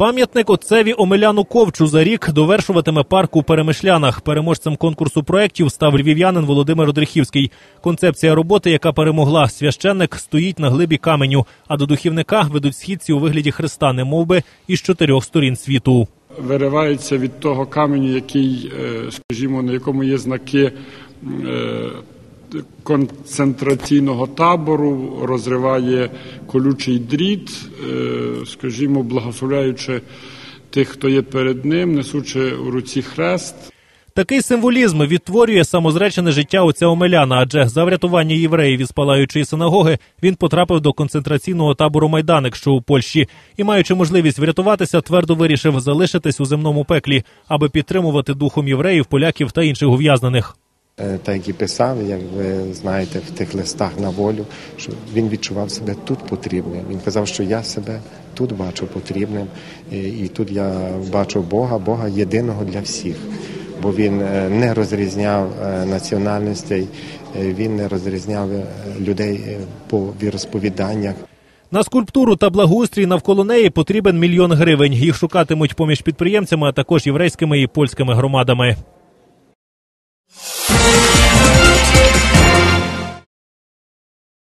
Пам'ятник отцеві Омеляну Ковчу за рік довершуватиме парк у Перемишлянах. Переможцем конкурсу проєктів став львів'янин Володимир Одрихівський. Концепція роботи, яка перемогла священник, стоїть на глибі каменю, а до духівника ведуть східці у вигляді хреста, немовби із чотирьох сторін світу. виривається від того каменю, який, е, скажімо, на якому є знаки е, концентраційного табору, розриває колючий дріт, е, скажімо, благословляючи тих, хто є перед ним, несучи у руці хрест. Такий символізм відтворює самозречене життя отця Омеляна, адже за врятування євреїв із палаючої синагоги він потрапив до концентраційного табору Майданик, що у Польщі, і, маючи можливість врятуватися, твердо вирішив залишитись у земному пеклі, аби підтримувати духом євреїв, поляків та інших ув'язнених. Е, Так і писав, як ви знаєте, в тих листах на волю, що він відчував себе тут потрібним. Він казав, що я себе тут бачу потрібним, і, тут я бачу Бога, Бога єдиного для всіх. Бо він е, не розрізняв е, національностей, він не розрізняв людей по віросповіданнях. На скульптуру та благоустрій навколо неї потрібен мільйон гривень. Їх шукатимуть поміж підприємцями, а також єврейськими і польськими громадами.